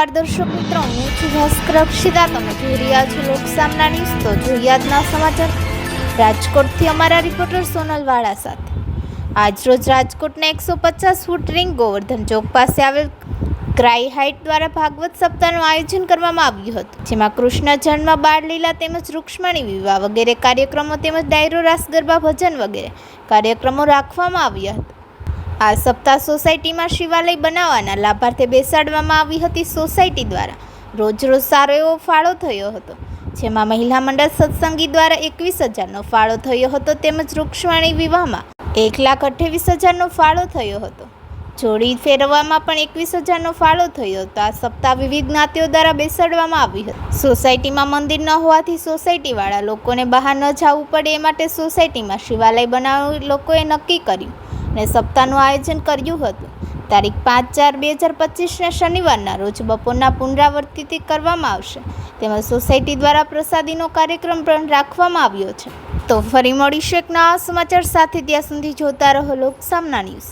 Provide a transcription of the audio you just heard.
નમસ્કાર દર્શક મિત્રો, હું છું ભાસ્કર તમે જોઈ રહ્યા છો લોકસામના ન્યૂઝ તો જોઈએ સમાચાર રાજકોટથી અમારા રિપોર્ટર સોનલ વાળા સાથે. આજરોજ રાજકોટના એકસો પચાસ ફૂટ રિંગ ગોવર્ધન ચોક પાસે આવેલ ક્રાઈ હાઇટ દ્વારા ભાગવત સપ્તાહનું આયોજન કરવામાં આવ્યું હતું, જેમાં કૃષ્ણ જન્મ બાળ લીલા તેમજ રૂક્ષ્મણી વિવાહ વગેરે કાર્યક્રમો તેમજ ડાયરો રાસ ગરબા ભજન વગેરે કાર્યક્રમો રાખવામાં આવ્યા હતા. આ સપ્તાહ સોસાયટીમાં શિવાલય બનાવવાના લાભાર્થે બેસાડવામાં આવી હતી સોસાયટી દ્વારા. રોજ રોજ સારો એવો ફાળો થયો હતો, જેમાં મહિલા મંડળ સત્સંગી દ્વારા એકવીસ હજારનો ફાળો થયો હતો તેમજ વૃક્ષવાણી વિવાહમાં એક લાખ અઠ્યાવીસ હજારનો ફાળો થયો હતો. જોડી ફેરવવામાં પણ એકવીસ હજારનો ફાળો થયો હતો. આ સપ્તાહ વિવિધ જ્ઞાતિઓ દ્વારા બેસાડવામાં આવી હતી. સોસાયટીમાં મંદિર ન હોવાથી સોસાયટીવાળા લોકોને બહાર ન જવું પડે એ માટે સોસાયટીમાં શિવાલય બનાવવાનું લોકોએ નક્કી કર્યું. અને સપ્તાહનું આયોજન કર્યું હતું. તારીખ પાંચ ચાર બે હજાર પચીસને શનિવારના રોજ બપોરના પુનરાવર્તિત કરવામાં આવશે. તેમજ સોસાયટી દ્વારા પ્રસાદીનો કાર્યક્રમ પણ રાખવામાં આવ્યો છે. તો ફરી મળીશું એક નવા સમાચાર સાથે. ત્યાં સુધી જોતા રહો લોક સામના ન્યૂઝ.